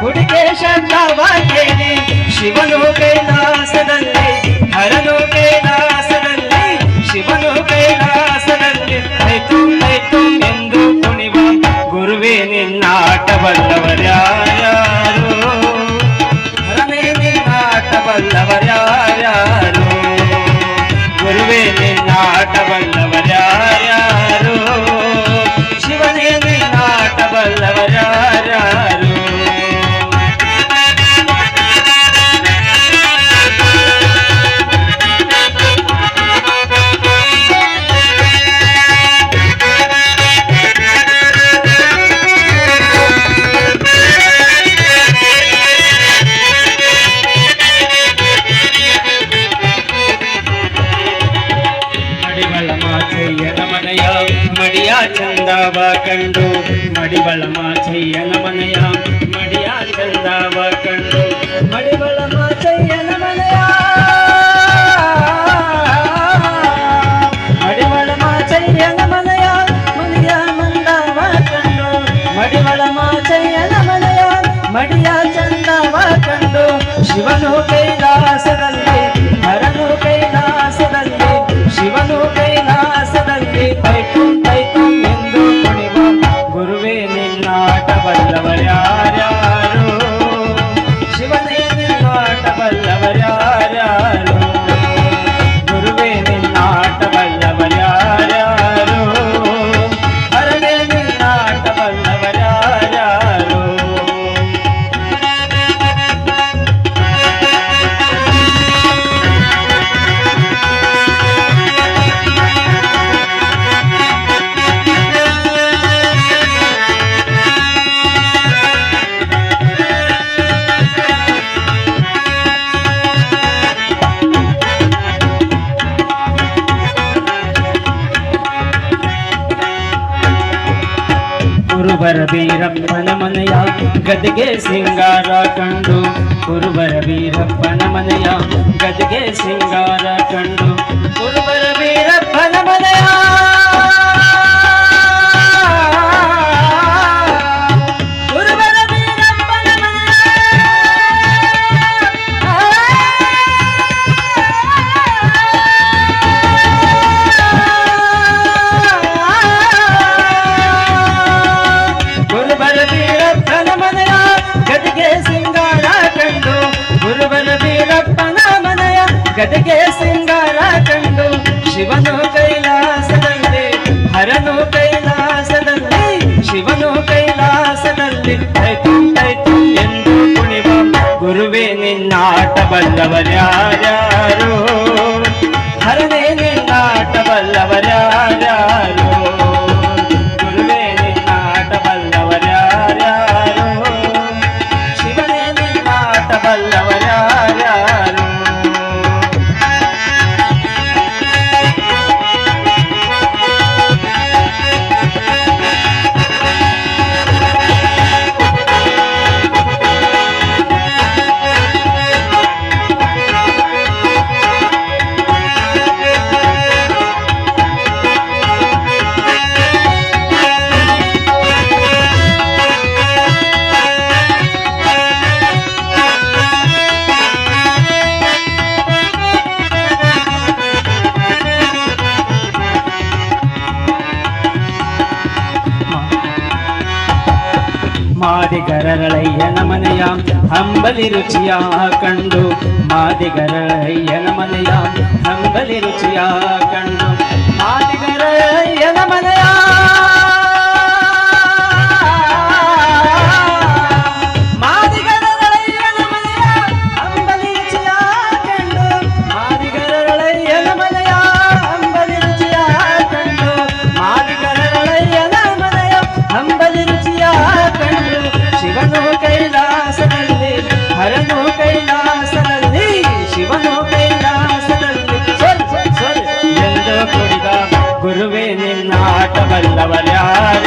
ಹುಡುಗೆ ಶಬ್ದವಾಗೇನೆ ಶಿವನು ಕೈಲಾಸದಲ್ಲಿ ಹರನು ಕಂಡು ಮಡಿವಳ ಮಾಚಯ್ಯನ ಮನೆಯ ಮಡಿಯ ಚಂದವ ಕಂಡು ಮಡಿವಳ ಮಾಚಯ್ಯನ ಮನೆಯ ಮಡಿವಳ ಮಾಚಯ್ಯನ ಮನೆಯ ಮನೆಯ ಮಂದವ ಕಂಡು ಮಡಿವಳ ಮಾಚಯ್ಯನ ಮನೆಯ ಮಡಿಯ ಚಂದವ ಕಂಡು ಶಿವನು ಕೈಲಾಸದಲ್ಲಿ ಕುರುಬರ ವೀರಪ್ಪನ ಮನೆಯ ಗದಿಗೆ ಸಿಂಗಾರ ಕಂಡು ಕುರುಬರ ವೀರಪ್ಪನ ಮನೆಯ ಗದಿಗೆ ಸಿಂಗಾರ ಕಂಡು ಕುರುಬರ ವೀರಪ್ಪನ ಮನೆಯ ಗದಿಗೆ ಸಿಂಗಾರ ಕಂಡು ಗುರುಬರ ವೀರಪ್ಪನ ಮನೆಯ ಗದಿಗೆ ಸಿಂಗಾರ ಕಂಡು ಶಿವನು ಕೈಲಾಸದಲ್ಲಿ ಹರನು ಕೈಲಾಸದಲ್ಲಿ ಶಿವನು ಕೈಲಾಸದಲ್ಲಿ ಆಯ್ತು ಆಯ್ತು ಎಂದು ಕುಣಿವ ಗುರುವೇ ನಿನ್ನಾಟ ಬಲ್ಲವರ್ಯಾರ್ಯಾರು ಹರನೇ ಮಾದಿಗರಳಯ್ಯನ ಮನೆಯ ಹಂಬಲಿ ರುಚಿಯ ಕಂಡು. ಮಾದಿಗರಳಯ್ಯನ ಮನೆಯ ಹಂಬಲಿ ರುಚಿಯ ಕಂಡು. ಮಾದಿಗರಯ್ಯನ ಮನೆಯ ಕೈಲಾಸದಲ್ಲಿ ಹರನು ಕೈಲಾಸದಲ್ಲಿ ಶಿವನು ಕೈಲಾಸದಲ್ಲಿ ಎಂದು ಕುಡಿದ ಗುರುವೇ ನಿನ್ನಾಟವಲ್ಲವರ್ಯಾರ